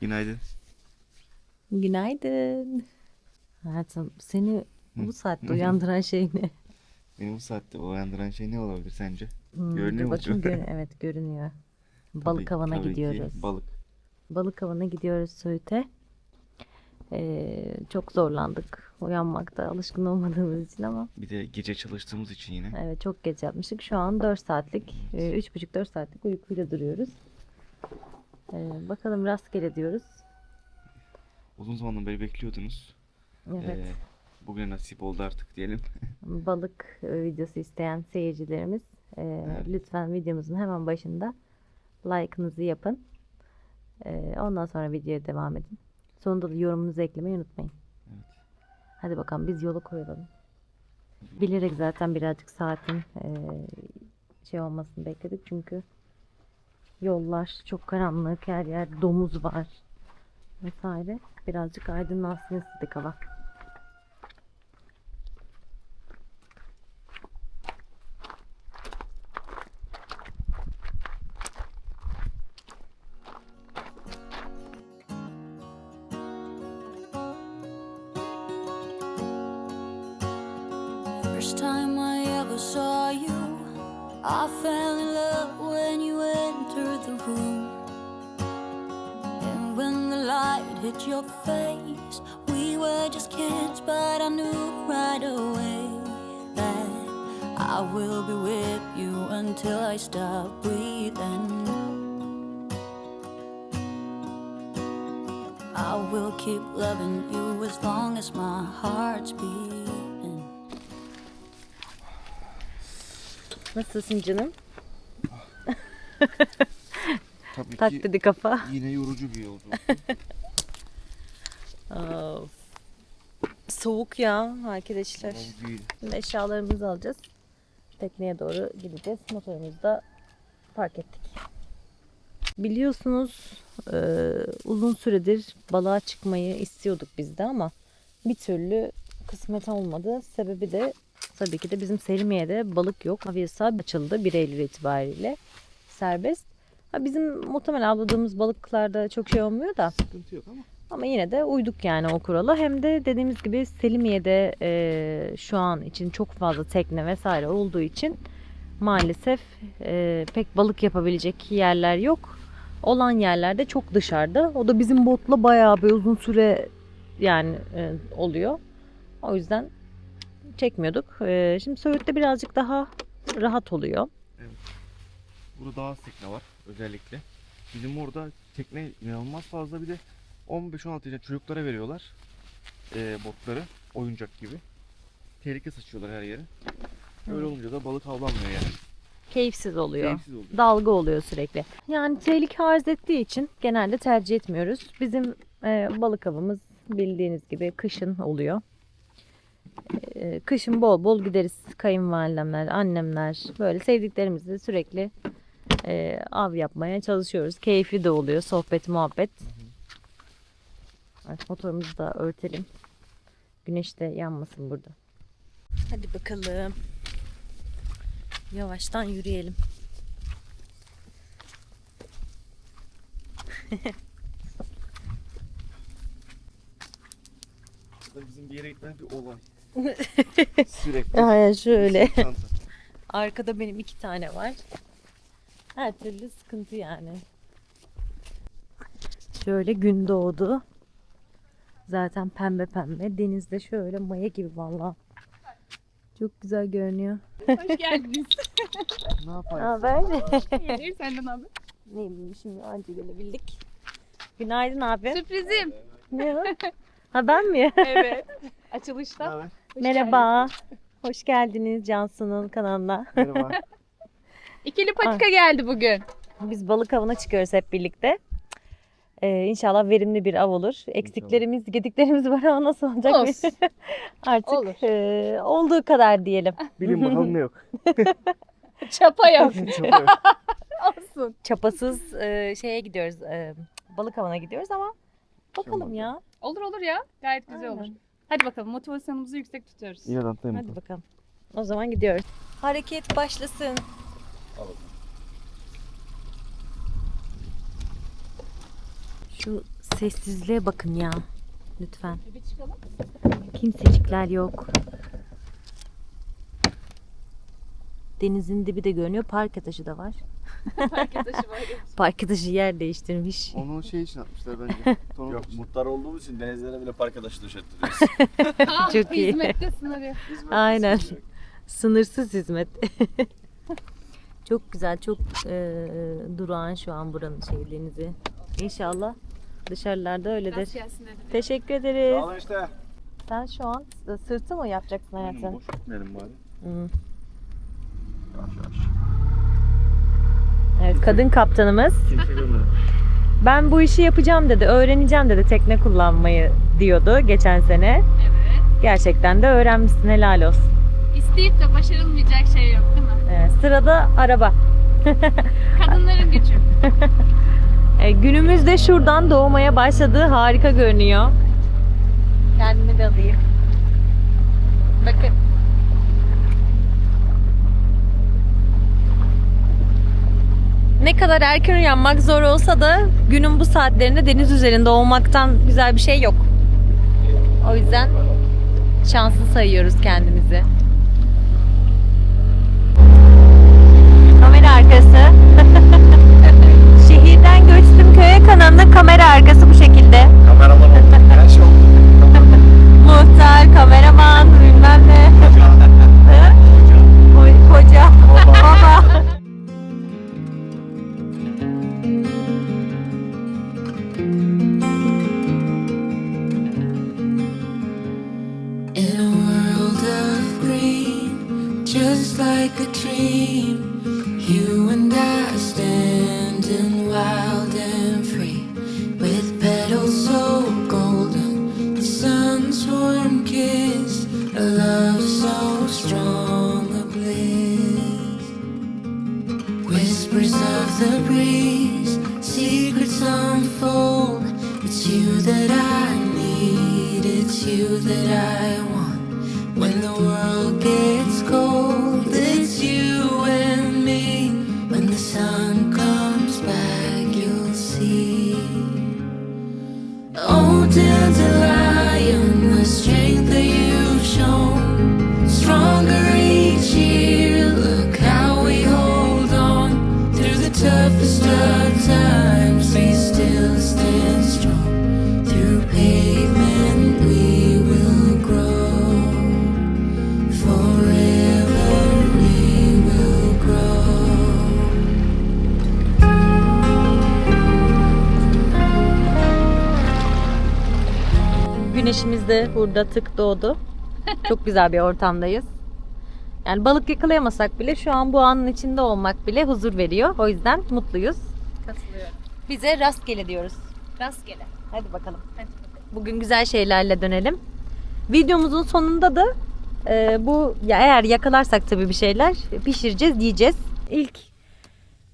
Günaydın. Günaydın. Hayatım seni bu saatte uyandıran şey ne? Beni bu saatte uyandıran şey ne olabilir sence? Hmm, Görünüyor mu gör- evet görünüyor. Balık Tabii- avına tabii ki gidiyoruz. Balık. Balık avına gidiyoruz Söğüt'e. Ee, çok zorlandık uyanmakta alışkın olmadığımız için ama Bir de gece çalıştığımız için yine. evet çok geç yapmıştık. Şu an 4 saatlik, 3,5-4 saatlik uykuyla duruyoruz. Ee, bakalım rastgele diyoruz. Uzun zamandan beri bekliyordunuz. Evet. Ee, bugüne nasip oldu artık diyelim. balık e, videosu isteyen seyircilerimiz e, Evet. lütfen videomuzun hemen başında like'ınızı yapın. E, ondan sonra videoya devam edin. Sonunda da yorumunuzu eklemeyi unutmayın. Evet. Hadi bakalım biz yola koyulalım. Bilerek zaten birazcık saatin e, şey olmasını bekledik çünkü yollar çok karanlık, her yer domuz var vesaire. Birazcık aydınlansın istedik hava. I will keep loving you as long as my heart's beating. Nasılsın canım? Tabii Tak ki dedi kafa. yine yorucu bir yolculuk. Of. Soğuk ya arkadaşlar. Değil. Şimdi eşyalarımızı alacağız. Tekneye doğru gideceğiz. Motorumuzu da park ettik. Biliyorsunuz e, uzun süredir balığa çıkmayı istiyorduk biz de ama bir türlü kısmet olmadı. Sebebi de tabii ki de bizim Selimiye'de balık yok. Hava yasağı açıldı 1 Eylül itibariyle. Serbest. Ha, bizim muhtemelen avladığımız balıklarda çok şey olmuyor da Sıkıntı yok ama. ama yine de uyduk yani o kurala. Hem de dediğimiz gibi Selimiye'de e, şu an için çok fazla tekne vesaire olduğu için maalesef e, pek balık yapabilecek yerler yok. Olan yerlerde çok dışarıda. O da bizim botla bayağı bir uzun süre yani e, oluyor. O yüzden çekmiyorduk. E, şimdi Söğüt'te birazcık daha rahat oluyor. Burada daha az tekne var özellikle. Bizim orada tekne inanılmaz fazla bir de 15-16 yaşında çocuklara veriyorlar ee, botları oyuncak gibi. Tehlike saçıyorlar her yere. Öyle olunca da balık avlanmıyor yani. Keyifsiz oluyor. Keyifsiz oluyor. dalga oluyor sürekli. Yani tehlike arz ettiği için genelde tercih etmiyoruz. Bizim e, balık avımız bildiğiniz gibi kışın oluyor. E, kışın bol bol gideriz kayınvalidemler, annemler böyle sevdiklerimizle sürekli e, av yapmaya çalışıyoruz. Keyifli de oluyor sohbet muhabbet. Artık motorumuzu da örtelim. Güneş de yanmasın burada. Hadi bakalım. Yavaştan yürüyelim. Bizim bir yere gitmen bir olay. Sürekli. Aynen şöyle. Arkada benim iki tane var. Her türlü sıkıntı yani. Şöyle gün doğdu. Zaten pembe pembe. Denizde şöyle maya gibi vallahi. Çok güzel görünüyor. Hoş geldiniz. Ne Ne yapayım? haber? İyidir senden abi. ne bileyim şimdi anca gelebildik. Günaydın abi. Sürprizim. Ne o? Ha ben mi? Evet. Ne Açılışta. haber? Hoş Merhaba. Hoş geldiniz Cansu'nun kanalına. Merhaba. İkili patika geldi bugün. Biz balık avına çıkıyoruz hep birlikte. Ee, inşallah verimli bir av olur. Eksiklerimiz, gediklerimiz var ama nasıl olacak? Olsun. Artık Olur. e, olduğu kadar diyelim. Bilin bakalım ne yok. Çapa yok. Çaba yok. Olsun. Çapasız e, şeye gidiyoruz. e, balık avına gidiyoruz ama bakalım Tamam. ya. Olur olur ya. Gayet güzel olur. Aynen. Hadi bakalım motivasyonumuzu yüksek tutuyoruz. İyi adam tamam. Hadi bakalım. O zaman gidiyoruz. Hareket başlasın. Şu Sessizliğe bakın ya. Lütfen. Bir çıkalım. Kimsecikler yok. Denizin dibi de görünüyor. Parke taşı da var. Parke taşı var. Parke taşı yer değiştirmiş. Onu şey için atmışlar bence. Ton Yok muhtar olduğumuz için denizlere bile park arkadaşı döşettiriyoruz. Çok iyi. Hizmette sınırı. Aynen. Sınırsız hizmet. çok güzel, çok e, durağan şu an buranın şey denizi. İnşallah dışarılarda öyledir. Gelsin. Teşekkür ederiz. Alın işte. Sen şu an sırtı mı yapacaksın hayatım? boş gitmeyelim bari. Yavaş yavaş. Evet, kadın kaptanımız. Kimse görmedi. Ben bu işi yapacağım dedi, öğreneceğim dedi tekne kullanmayı diyordu geçen sene. Evet. Gerçekten de öğrenmişsin helal olsun. İsteyip de başarılmayacak şey yok değil mi? Evet, sırada araba. Kadınların gücü. E, günümüzde şuradan doğmaya başladığı harika görünüyor. Kendimi de alayım. Bakın. Ne kadar erken uyanmak zor olsa da günün bu saatlerinde deniz üzerinde olmaktan güzel bir şey yok. O yüzden şanslı sayıyoruz kendimizi. Kamera arkası. Şehirden göçtüm köye kanalında kamera arkası bu şekilde. Kameraman olduk. Her şey oldu. Muhtar, kameraman, bilmem ne. Hı? Ko- Koca, baba. In a world of green, just like a dream, that I Güneşimiz de burada tık doğdu. Çok güzel bir ortamdayız. Yani balık yakalayamasak bile şu an bu anın içinde olmak bile huzur veriyor. O yüzden mutluyuz. Katılıyorum. Bize rastgele diyoruz. Rastgele. Hadi bakalım. Hadi bakalım. Bugün güzel şeylerle dönelim. Videomuzun sonunda da e, bu ya eğer yakalarsak tabii bir şeyler pişireceğiz, yiyeceğiz. İlk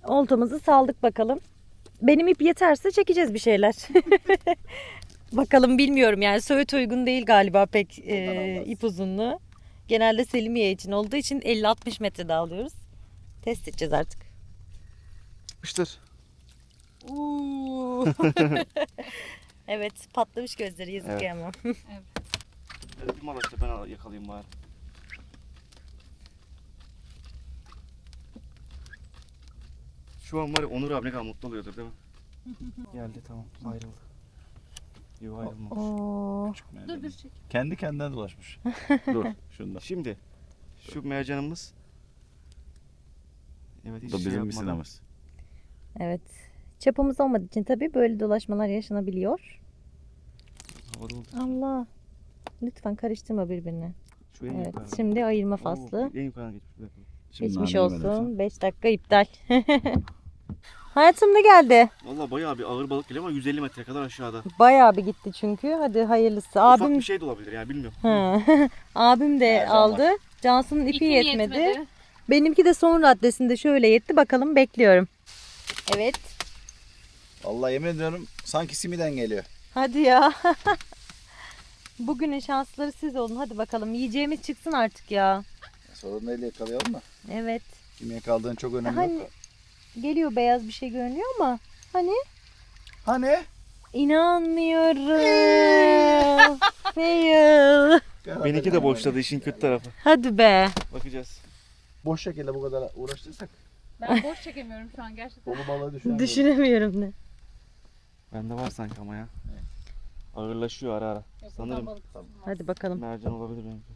oltamızı saldık bakalım. Benim ip yeterse çekeceğiz bir şeyler. bakalım bilmiyorum yani Söğüt uygun değil galiba pek e, ip uzunluğu. Genelde Selimiye için olduğu için 50-60 metrede alıyoruz. Test edeceğiz artık. Yapıştır. evet patlamış gözleri yazık Evet. ama. Evet, mal işte ben al- yakalayayım bari. Şu an var ya Onur abi ne kadar mutlu oluyordur değil mi? Geldi tamam ayrıldı. Yok ayrılmamış. Oo. Küçük Dur mercan. dur çek. Kendi kendine dolaşmış. Dur şunda. Şimdi şu mercanımız Evet Bu hiç da şey bizim yapmadan- misinamız. Evet. Çapımız olmadığı için tabii böyle dolaşmalar yaşanabiliyor. Havada oldu. Allah. Lütfen karıştırma birbirine. Şu en Evet. yukarıda. Şimdi ayırma Oo, faslı. En yukarıdan geçmiş. Bir dakika. Şimdi Geçmiş olsun. 5 dakika iptal. Hayatım ne geldi? Valla bayağı bir ağır balık geliyor ama 150 metre kadar aşağıda. Bayağı bir gitti çünkü. Hadi hayırlısı. Ufak Abim bir şey de olabilir yani bilmiyorum. Abim de Mercan aldı. Cansu'nun ipi İpim yetmedi. Benimki de son raddesinde şöyle yetti. Bakalım bekliyorum. Evet. Vallahi yemin ediyorum sanki simiden geliyor. Hadi ya. Bugünün şansları siz olun. Hadi bakalım. Yiyeceğimiz çıksın artık ya. Sorun neyle yakalayalım da. Evet. Kim yakaladığın çok önemli Hani yok. Geliyor beyaz bir şey görünüyor ama hani Hani? İnanmıyorum. Fail. Benimki de boşladı işin kötü tarafı. Hadi be. Bakacağız. Boş şekilde bu kadar uğraştıysak Ben boş çekemiyorum şu an gerçekten. dolu balığı düşünemiyorum. Düşünemiyorum ne. Bende var sanki ama ya. Ağırlaşıyor ara ara. Yok, Sanırım. balık tutulmaz. Hadi bakalım. Mercan olabilir benimki.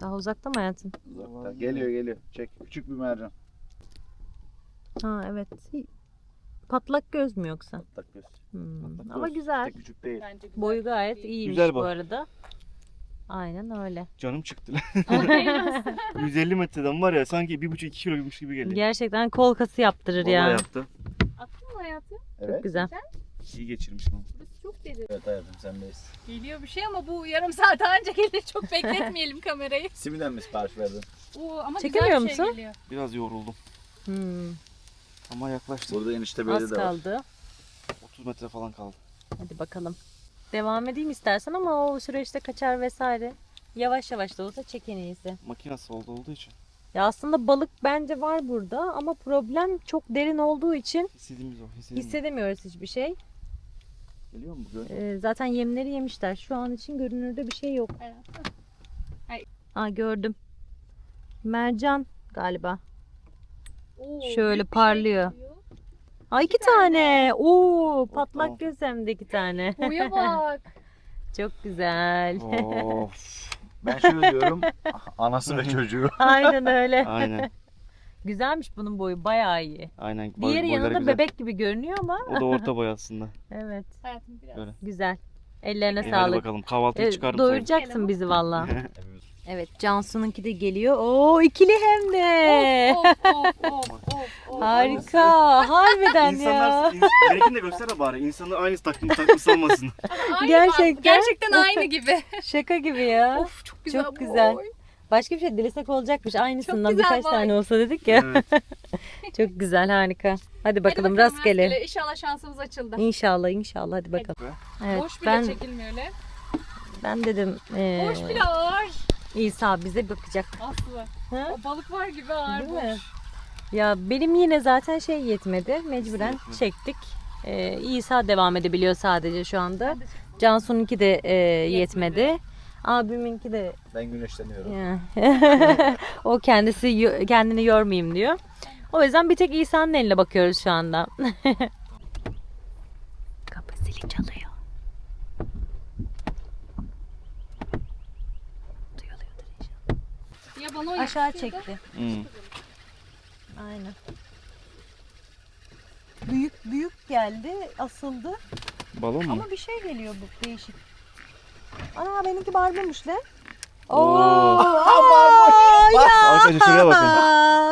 Daha uzakta mı hayatım? Uzakta. Geliyor geliyor. Çek. Küçük bir mercan. Ha evet. Patlak göz mü yoksa? Tak göz. Hmm. Patlak Ama göz. güzel. Tek küçük değil. Bence güzel. Boyu gayet iyiymiş Güzel bu arada. Aynen öyle. Canım çıktı lan. 150 metreden var ya sanki 1,5-2 kiloymuş gibi geliyor. Gerçekten kol kası yaptırır Vallahi ya. yaptı. Attın mı hayatım? Evet. Güzel. İyi geçirmiş ama. Burası çok derin. Evet hayatım sendeyiz. Geliyor bir şey ama bu yarım saat önce gelir. Çok bekletmeyelim kamerayı. Simiden mi sipariş verdin? Oo, ama Çekemiyor güzel bir şey musun? geliyor. Biraz yoruldum. Hmm. Ama yaklaştı. Burada enişte böyle Az de var. kaldı. 30 metre falan kaldı. Hadi bakalım. Devam edeyim istersen ama o süreçte kaçar vesaire. Yavaş yavaş da olsa çek en iyisi. Makinası oldu olduğu için. Ya aslında balık bence var burada ama problem çok derin olduğu için Hissedimiz o. Hissedimiz. hissedemiyoruz hiçbir şey. Geliyor mu? Gör. Ee, zaten yemleri yemişler. Şu an için görünürde bir şey yok. Aa gördüm. Mercan galiba. Oo, Şöyle parlıyor. Aa iki tane. Oo patlak göz hem de iki tane. Boya bak. Çok güzel. Of. Ben şöyle diyorum. Anası ve çocuğu. Aynen öyle. Aynen. Güzelmiş bunun boyu bayağı iyi. Aynen. Boy- Diğeri boyları yanında güzel. bebek gibi görünüyor ama O da orta boy aslında. evet Hayatım biraz. Böyle. güzel. Ellerine İyi, hadi sağlık. bakalım kahvaltıyı Evet, çıkardım sayın. doyuracaksın bizi valla. Evet Cansu'nunki de geliyor. Oo ikili hem de. Of of of of of. Harika. Harbiden İnsanlar, ya. ins- benimkini de göster bari. İnsanlar aynı takım takması olmasın. Aynı Gerçekten. bak, Gerçekten aynı gibi. Şaka gibi ya. of çok güzel. Çok bu. güzel. Başka bir şey dilesek olacakmış. Aynısından güzel birkaç boy. tane olsa dedik ya. Evet. Çok güzel harika. Hadi Hadi bakalım rastgele. İnşallah şansımız açıldı. İnşallah inşallah hadi bakalım. Evet Boş bile ben çekilmiyor öyle. ben dedim eee, Boş bile ağır. İsa bize bakacak. Aslı. Ha? O balık var gibi ağır Değil mi? Ya benim yine zaten şey yetmedi. Mecburen Yetmedi. çektik. Ee, İsa devam edebiliyor sadece şu anda. Cansu'nunki de e, yetmedi. Abiminki de Ben güneşleniyorum. ya. o kendisi yo- kendini yormayayım diyor. O yüzden bir tek İsa'nın eline bakıyoruz şu anda. Kapı zili çalıyor. Duyuluyordur inşallah. Ya balon Aşağı çekti. Hmm. Aynen. Büyük büyük geldi, asıldı. Balon mu? Ama bir şey geliyor bu değişik. Ana benimki barbunmuş lan. Oo. aa, ya. Arkadaşlar şuraya bakın.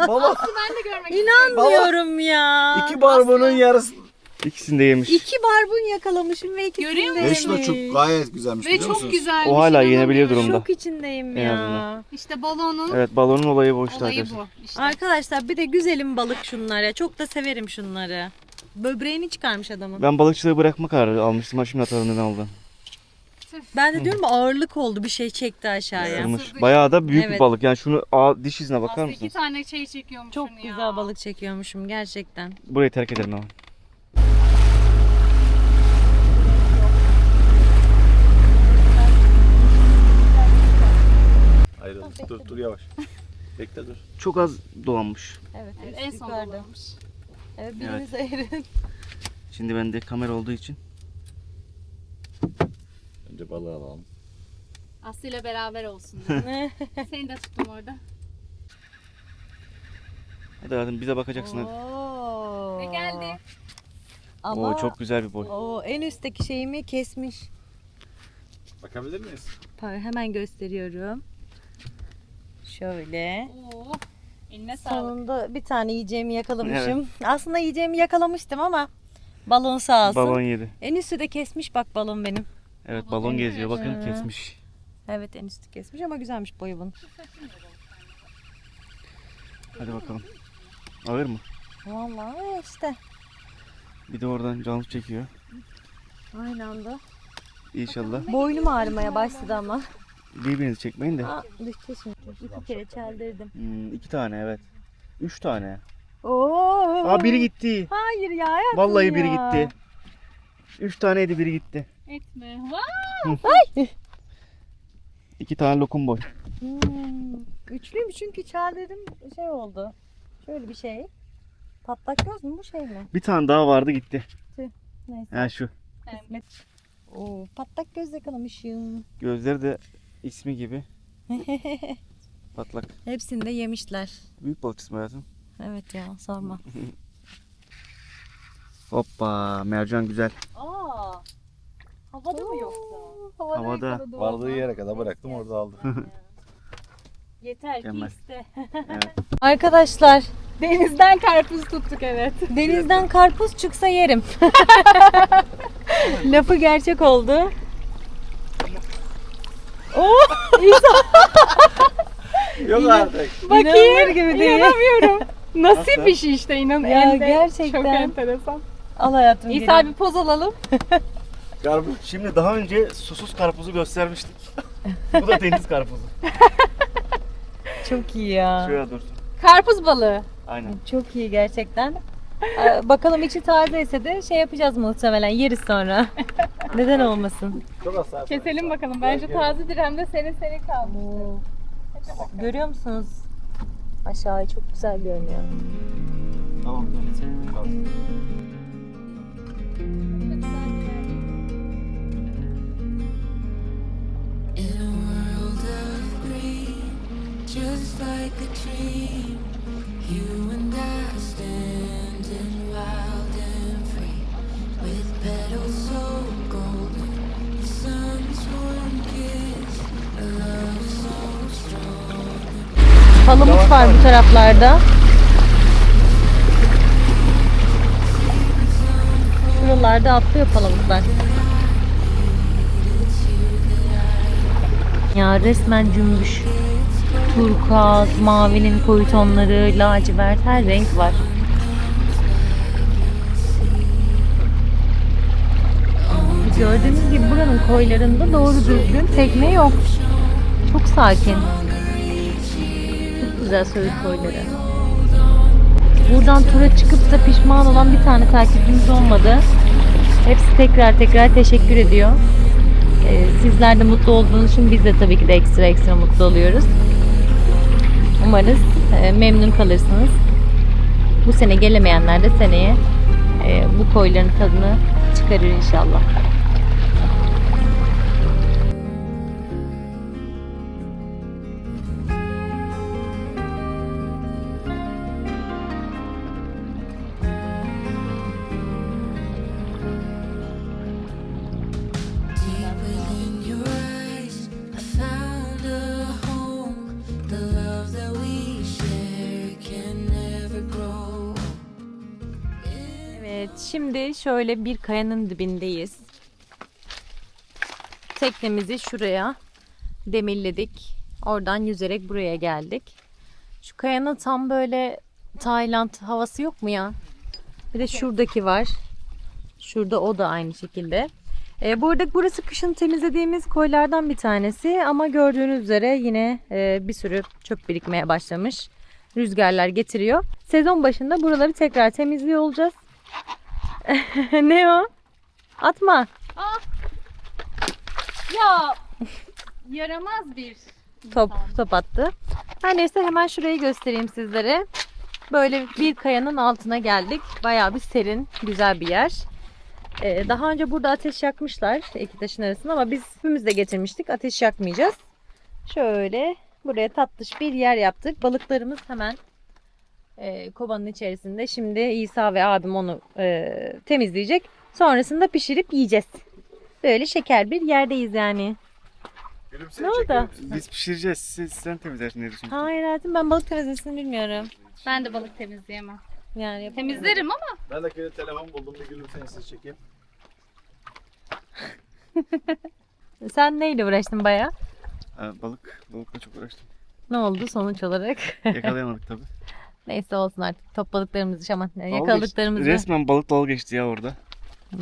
Baba Ben de görmek İnanmıyorum ya. iki barbunun yarısı. İkisini de yemiş. İki barbun yakalamışım ve ikisini Görüyor de musun? Da yemiş. çok gayet güzelmiş Ve biliyor çok musunuz? güzel. O hala yenebilir durumda. Şok içindeyim En ya. azından. İşte balonun Evet balonun olayı bu işte olayı arkadaşlar. bu. İşte. Arkadaşlar bir de güzelim balık şunlar ya. Çok da severim şunları. Böbreğini çıkarmış adamın. Ben balıkçılığı bırakma kararı almıştım. Ha şimdi hatırladım neden oldu. Ben de diyorum ağırlık oldu bir şey çekti aşağıya. Isırdı. Bayağı da büyük bir Evet. balık. Yani şunu a, diş izine bakar Aslı iki mısınız? tane şey çekiyormuş Çok ya. güzel balık çekiyormuşum gerçekten. Burayı terk edelim ama. Dur dur yavaş. Bekle dur. Çok az dolanmış. Evet, üst en son yukarıda. balonmuş. Evet biriniz ayırın. Şimdi bende kamera olduğu için. Önce balığı alalım. Aslı ile beraber olsun. Seni de tuttum orada. Hadi hayatım bize bakacaksın hadi. Oo. Ve geldi. Ama Oo çok güzel bir boy. o en üstteki şeyimi kesmiş. Bakabilir miyiz? Par- Hemen gösteriyorum. Şöyle. Oo. Eline sağlık. Sonunda bir tane yiyeceğimi yakalamışım. Aslında yiyeceğimi yakalamıştım ama balon sağ olsun. Balon yedi. En üstü de kesmiş bak balon benim. Evet Balon balon geziyor bakın Hı. kesmiş. Evet en üstü kesmiş ama güzelmiş boyu bunun. Hadi bakalım. Ağır mı? Vallahi işte. Bir de oradan canlı çekiyor. Aynı anda. İnşallah. Boynum ağrımaya başladı ama. Birbirinizi çekmeyin de. Aa, düştü şimdi. İki kere çeldirdim. Hmm, iki tane evet. Üç tane. Oo. Aa biri gitti. Hayır ya hayatım Vallahi ya. biri gitti. Üç taneydi biri gitti. Etme. Vay! İki tane lokum boy. Hmm, güçlüymüş çünkü çağırdım şey oldu. Şöyle bir şey. Patlak göz mü bu şey mi? Bir tane daha vardı gitti. Neyse. Ha şu. Kısmet. Oo, patlak göz yakalamışım. Gözleri de ismi gibi. Patlak. Hepsini de yemişler. Büyük balık ismi hayatım. Evet ya sorma. Hoppa mercan güzel. Aa, havada mı yoksa? Havada. Vardığı yere kadar bıraktım orada aldı. Yeter Mükemmel. ki iste. Evet. Arkadaşlar Denizden karpuz tuttuk evet. denizden karpuz çıksa yerim. Lafı gerçek oldu. Yok artık. İnanılır gibi değil. İnanamıyorum. Nasip Nasıl? iş işte inan. Ya elde. gerçekten. Çok enteresan. Al hayatım. İsa bir poz alalım. Karpuz. Şimdi daha önce susuz karpuzu göstermiştik. Bu da deniz karpuzu. Çok iyi ya. Şuraya dursun. Karpuz balığı. Aynen. Çok iyi gerçekten. Ee, Bakalım içi taze ise de şey yapacağız muhtemelen yeriz sonra. Neden olmasın? Çok saat. Keselim bakalım. Bence tazedir hem de serin serin kalmış. Görüyor musunuz? Aşağıya çok güzel görünüyor. Tamam. tamam. In a world of green, just like a dream, Palamut var bu taraflarda. Şuralarda atlıyor palamutlar. Ya resmen cümbüş. Turkuaz, mavinin koyu tonları, lacivert her renk var. Gördüğünüz gibi buranın koylarında doğru düzgün tekne yok. Çok sakin. Güzel Söğüt koyları. Buradan tura çıkıp da pişman olan bir tane takipçimiz olmadı. Hepsi tekrar tekrar teşekkür ediyor. Ee, sizler de mutlu olduğunuz için biz de tabii ki de ekstra ekstra mutlu oluyoruz. Umarız e, memnun kalırsınız. Bu sene gelemeyenler de seneye e, bu koyların tadını çıkarır inşallah. Şöyle bir kayanın dibindeyiz. Teknemizi şuraya demirledik. Oradan yüzerek buraya geldik. Şu kayanın tam böyle Tayland havası yok mu ya? Bir de şuradaki var. Şurada o da aynı şekilde. Ee, burada burası kışın temizlediğimiz koylardan bir tanesi ama gördüğünüz üzere yine e, bir sürü çöp birikmeye başlamış. Rüzgarlar getiriyor. Sezon başında buraları tekrar temizliyor olacağız. ne o? Atma. Ya yaramaz bir Top, top attı. Her neyse hemen şurayı göstereyim sizlere. Böyle bir kayanın altına geldik. Bayağı bir serin, güzel bir yer. Ee, daha önce burada ateş yakmışlar iki taşın arasında ama biz hepimiz de getirmiştik. Ateş yakmayacağız. Şöyle buraya tatlış bir yer yaptık. Balıklarımız hemen e, kovanın içerisinde. Şimdi İsa ve abim onu e, temizleyecek. Sonrasında pişirip yiyeceğiz. Böyle şeker bir yerdeyiz yani. Gülümse Ne oldu? Biz pişireceğiz. Siz sen temizlersin ne düşünüyorsun? Hayır hayatım ben balık temizlesini bilmiyorum. Ben de balık temizleyemem. Yani yapamam. Temizlerim ama Ben de kendi telefon buldum bir gülümseyin siz çekeyim. Sen neyle uğraştın baya? Balık. Balıkla çok uğraştım. Ne oldu sonuç olarak? Yakalayamadık tabii. Neyse olsun artık. Topladıklarımızı şaman. Dalga Yakaladıklarımızı. geçti. Resmen balık dalga geçti ya orada. Hmm.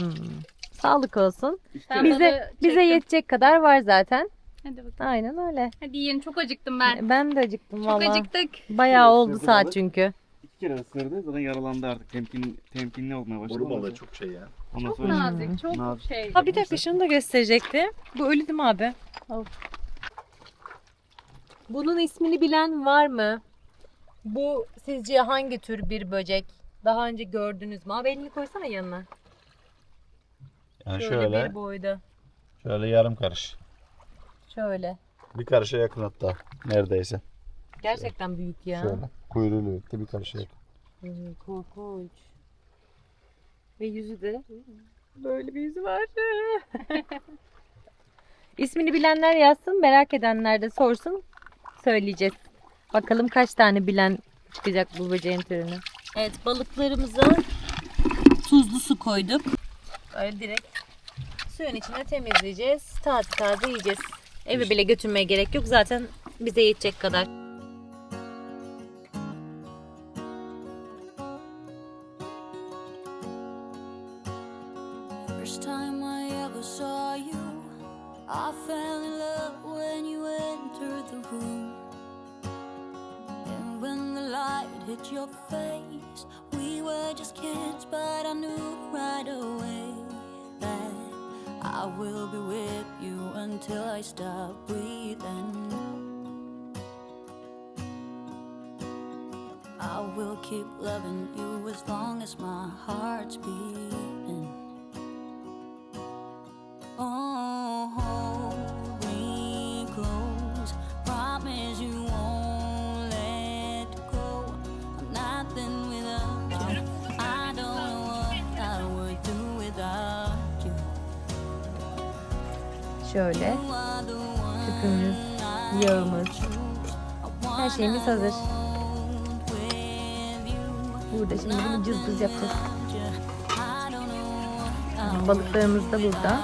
Sağlık olsun. ben Bize balığı bize çektim. yetecek kadar var zaten. Hadi bakalım. Aynen öyle. Hadi yiyin çok acıktım ben. Ben de acıktım Çok valla. acıktık. Bayağı oldu Sırtı saat balık. çünkü. İki kere ısırdı. Zaten yaralandı artık. Temkin, temkinli olmaya başladı. Boru balığı çok şey ya. Ondan Çok sonra nazik, çok Nazik. şey. Ha bir dakika şunu da gösterecektim. Bu ölü değil mi abi? Bunun ismini bilen var mı? Bu sizce hangi tür bir böcek? Daha önce gördünüz mü? Abi elini koysana yanına. Yani Şöyle, şöyle, bir boyda. şöyle yarım karış. Şöyle. Bir karışa yakın hatta neredeyse. Gerçekten büyük ya. Şöyle. Kuyruğuyla birlikte bir karışa yakın. Hmm, korkunç. Ve yüzü de böyle bir yüzü var. İsmini bilenler yazsın, merak edenler de sorsun. Söyleyeceğiz. Bakalım kaç tane bilen çıkacak bu böceğin türünü. Evet balıklarımıza tuzlu su koyduk. Böyle direkt suyun içine temizleyeceğiz. Taze taze yiyeceğiz. Eve bile götürmeye gerek yok. Zaten bize yetecek kadar. First time I ever saw you, I fell in love when you entered the room. Hit your face, we were just kids, but I knew right away that I will be with you until I stop breathing. I will keep loving you as long as my heart's beating. Yağımız, her şeyimiz hazır. Burada şimdi bunu cız cız yapacağız. Balıklarımız da burada.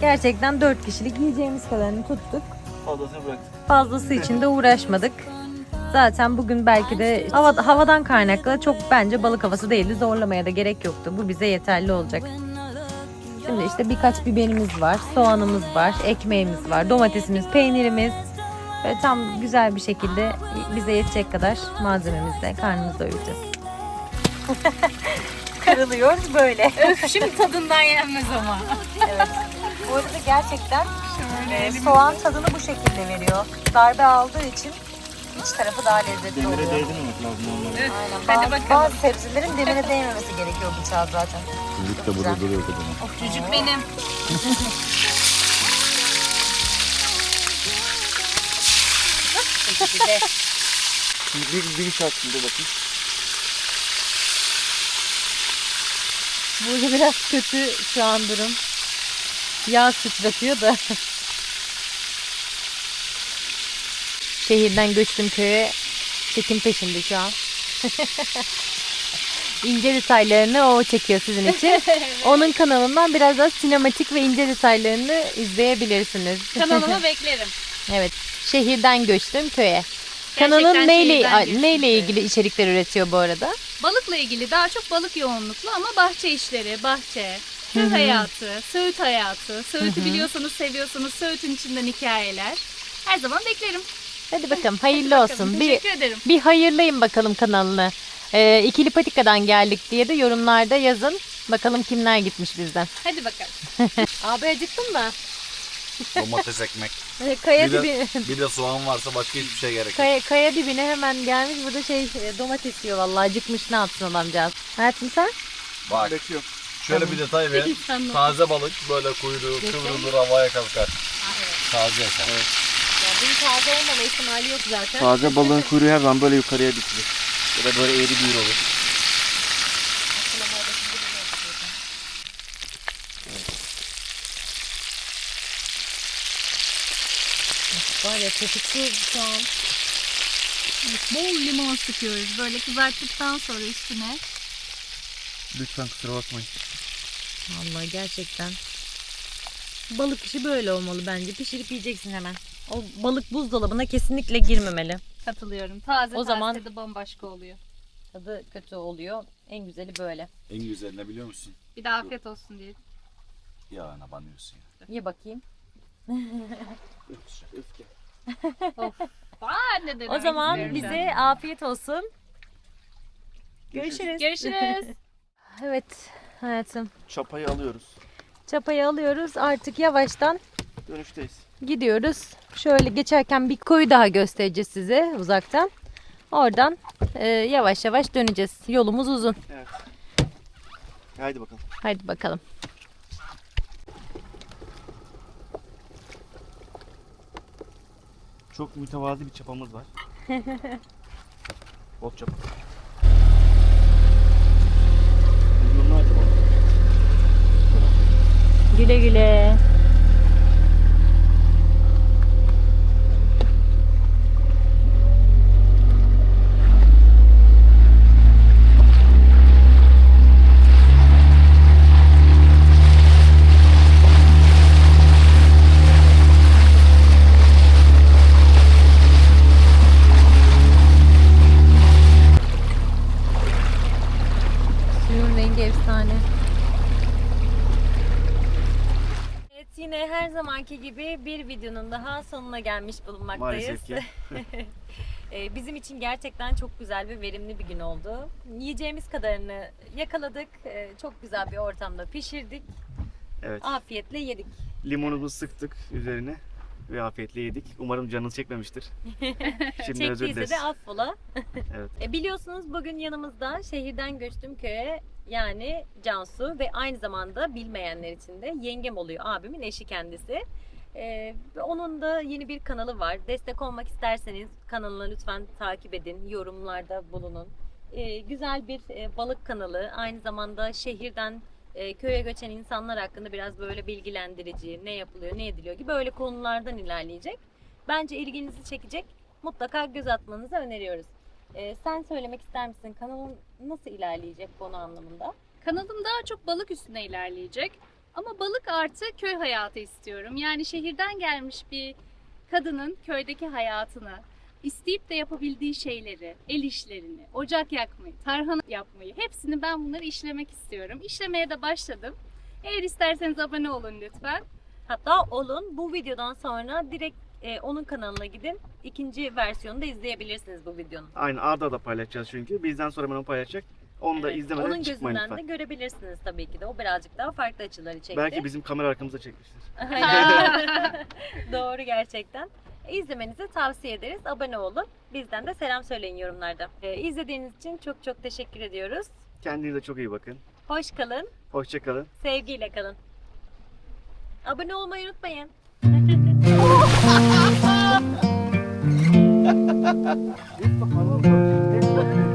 Gerçekten 4 kişilik yiyeceğimiz kadarını tuttuk. Fazlasını bıraktık. Fazlası için de uğraşmadık. Zaten bugün belki de hava, havadan kaynaklı çok bence balık havası değildi. Zorlamaya da gerek yoktu. Bu bize yeterli olacak. Şimdi işte birkaç biberimiz var, soğanımız var, ekmeğimiz var, domatesimiz, peynirimiz. Ve tam güzel bir şekilde bize yetecek kadar malzememizle karnımızı doyuracağız. Kırılıyor böyle. Öf şimdi tadından yenmez ama. Evet. Bu arada gerçekten e, soğan tadını bu şekilde veriyor. Darbe aldığı için iç tarafı daha lezzetli oluyor. değdirmemek lazım onları. Aynen. Hadi Bazı, bakalım. bazı sebzelerin demire değmemesi gerekiyor bıçağı zaten. Çocuk da burada duruyor kadın. Of çocuk benim. Şimdi bir, bir iş hakkında bakın. Burada biraz kötü şu an durum. Yağ sıçratıyor da. Şehirden göçtüm köye. Çekim peşinde şu an. ince detaylarını o çekiyor sizin için. Onun kanalından biraz daha sinematik ve ince detaylarını izleyebilirsiniz. Kanalıma beklerim. Evet. Şehirden göçtüm köye. Gerçekten Kanalın neyle şehirden neyle ilgili içerikler üretiyor bu arada? Balıkla ilgili daha çok balık yoğunluklu ama bahçe işleri, bahçe, köy hayatı, Söğüt hayatı. Söğüt'ü biliyorsanız seviyorsanız Söğüt'ün içinden hikayeler. Her zaman beklerim. Hadi bakalım hayırlı olsun. Bakalım, Bir, Teşekkür ederim. bir hayırlayın bakalım kanalını. Ee, ikili patikadan geldik diye de yorumlarda yazın. Bakalım kimler gitmiş bizden. Hadi bakalım. Abi acıktın mı? Domates ekmek. Kaya, Bir de- dibi, Bir de soğan varsa başka hiçbir şey gerek yok. kaya, kaya dibine hemen gelmiş. Burada şey e, domates yiyor vallahi acıkmış ne yapsın adamcağız. Hayatım sen? Bak Bekliyorum. şöyle bir detay ver. Taze balık böyle kuyruğu kıvrılır havaya kalkar. Taze yakar. Ya bunun taze olmama ihtimali yok zaten. Taze balığın kuyruğu her zaman böyle yukarıya dikilir. Ya da böyle eğri büğür olur. Var ya tetikçi şu an. Bol limon sıkıyoruz. Böyle kızarttıktan sonra üstüne. Lütfen kusura bakmayın. Vallahi gerçekten. Balık işi böyle olmalı bence. Pişirip yiyeceksin hemen. O balık buzdolabına kesinlikle girmemeli. Katılıyorum. Taze O zaman- zaman... tadı bambaşka oluyor. Tadı kötü oluyor. En güzeli böyle. En güzel ne biliyor musun? Bir de afiyet olsun diye. Yağına banıyorsun ya. Ye bakayım. Öfke. Aa, ne demek O zaman istiyorum bize ben. afiyet olsun. Görüşürüz. Görüşürüz. Evet hayatım. Çapayı alıyoruz. Çapayı alıyoruz. Artık yavaştan Dönüşteyiz. gidiyoruz. Şöyle geçerken bir koyu daha göstereceğiz size uzaktan. Oradan e, yavaş yavaş döneceğiz. Yolumuz uzun. Evet. Haydi bakalım. Haydi bakalım. Çok mütevazi bir çapamız var. Bot acaba? Güle güle. Suyun rengi efsane. Evet yine her zamanki gibi bir videonun daha sonuna gelmiş bulunmaktayız. Maalesef ki. Ee, Bizim için gerçekten çok güzel ve verimli bir gün oldu. Yiyeceğimiz kadarını yakaladık. Ee, Çok güzel bir ortamda pişirdik. Evet. Afiyetle yedik. Limonumuzu sıktık üzerine ve afiyetle yedik. Umarım canınız çekmemiştir. Şimdi özür Çektiyse de affola. Evet. E, biliyorsunuz bugün yanımızda şehirden göçtüm köye yani Cansu ve aynı zamanda bilmeyenler için de yengem oluyor abimin eşi kendisi. E, ve onun da yeni bir kanalı var. Destek olmak isterseniz kanalına lütfen takip edin, yorumlarda bulunun. E, güzel bir e, balık kanalı, aynı zamanda şehirden e, köye göçen insanlar hakkında biraz böyle bilgilendirici, ne yapılıyor, ne ediliyor gibi böyle konulardan ilerleyecek. Bence ilginizi çekecek. Mutlaka göz atmanızı öneriyoruz. Ee, sen söylemek ister misin? Kanalın nasıl ilerleyecek konu anlamında? Kanalım daha çok balık üstüne ilerleyecek. Ama balık artı köy hayatı istiyorum. Yani şehirden gelmiş bir kadının köydeki hayatını, isteyip de yapabildiği şeyleri, el işlerini, ocak yakmayı, tarhana yapmayı hepsini ben bunları işlemek istiyorum. İşlemeye de başladım. Eğer isterseniz abone olun lütfen. Hatta olun bu videodan sonra direkt e, onun kanalına gidin. İkinci versiyonu da izleyebilirsiniz bu videonun. Aynı Arda da paylaşacağız çünkü. Bizden sonra ben onu paylaşacak. Onu da Evet, izlemeden Onun çıkmayın gözünden lütfen. de görebilirsiniz tabii ki de. O birazcık daha farklı açıları çekti. Belki bizim kamera arkamıza çekmiştir. Aynen. Doğru gerçekten. İzlemenizi tavsiye ederiz. Abone olun. Bizden de selam söyleyin yorumlarda. Ee, izlediğiniz için çok çok teşekkür ediyoruz. Kendinize çok iyi bakın. Hoş kalın. Hoşçakalın. Sevgiyle kalın. Abone olmayı unutmayın.